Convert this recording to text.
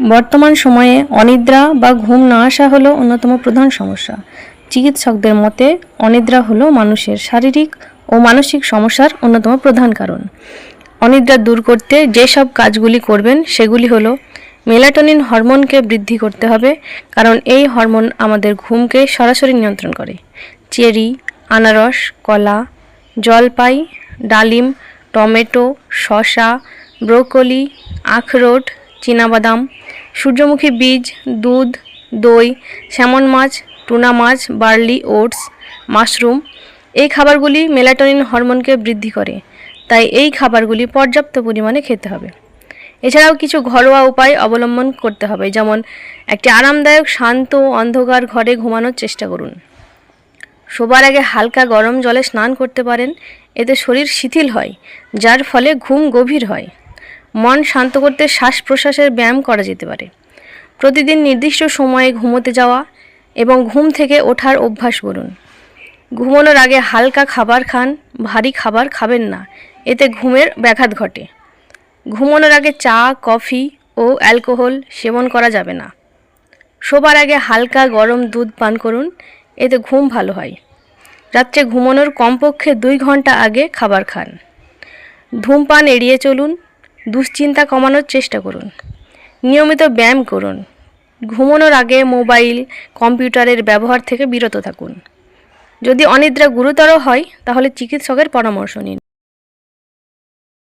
বর্তমান সময়ে অনিদ্রা বা ঘুম না আসা হলো অন্যতম প্রধান সমস্যা। চিকিৎসকদের মতে, অনিদ্রা হলো মানুষের শারীরিক ও মানসিক সমস্যার অন্যতম প্রধান কারণ। অনিদ্রা দূর করতে যেসব কাজগুলি করবেন, সেগুলি হলো মেলাটোনিন হরমোনকে বৃদ্ধি করতে হবে, কারণ এই হরমোন আমাদের ঘুমকে সরাসরি নিয়ন্ত্রণ করে। চেরি, আনারস, কলা, জলপাই, ডালিম, টমেটো, শসা, ব্রোকলি, আখরোট, চীনাবাদাম সূর্যমুখী বীজ, দুধ, দই, স্যামন মাছ, টুনা মাছ, বার্লি, ওটস, মাশরুম, এই খাবারগুলি মেলাটোনিন হরমোনকে বৃদ্ধি করে। তাই এই খাবারগুলি পর্যাপ্ত পরিমাণে খেতে হবে। এছাড়াও কিছু ঘরোয়া উপায় অবলম্বন করতে হবে, যেমন একটি আরামদায়ক, শান্ত, অন্ধকার ঘরে ঘুমানোর চেষ্টা করুন। শোবার আগে হালকা গরম জলে স্নান করতে পারেন, এতে শরীর শিথিল হয়, যার ফলে ঘুম গভীর হয়। মন শান্ত করতে শ্বাস প্রশ্বাসের ব্যায়াম করা যেতে পারে। প্রতিদিন নির্দিষ্ট সময়ে ঘুমোতে যাওয়া এবং ঘুম থেকে ওঠার অভ্যাস করুন ঘুমানোর আগে হালকা খাবার খান, ভারী খাবার খাবেন না, এতে ঘুমের ব্যাঘাত ঘটে। ঘুমানোর আগে চা, কফি ও অ্যালকোহল সেবন করা যাবে না। শোবার আগে হালকা গরম দুধ পান করুন, এতে ঘুম ভালো হয়। রাত্রে ঘুমানোর কমপক্ষে দুই ঘণ্টা আগে খাবার খান। ধূমপান এড়িয়ে চলুন দুশ্চিন্তা কমানোর চেষ্টা করুন। নিয়মিত ব্যায়াম করুন। ঘুমানোর আগে মোবাইল, কম্পিউটারের ব্যবহার থেকে বিরত থাকুন। যদি অনিদ্রা গুরুতর হয়, তাহলে চিকিৎসকের পরামর্শ নিন।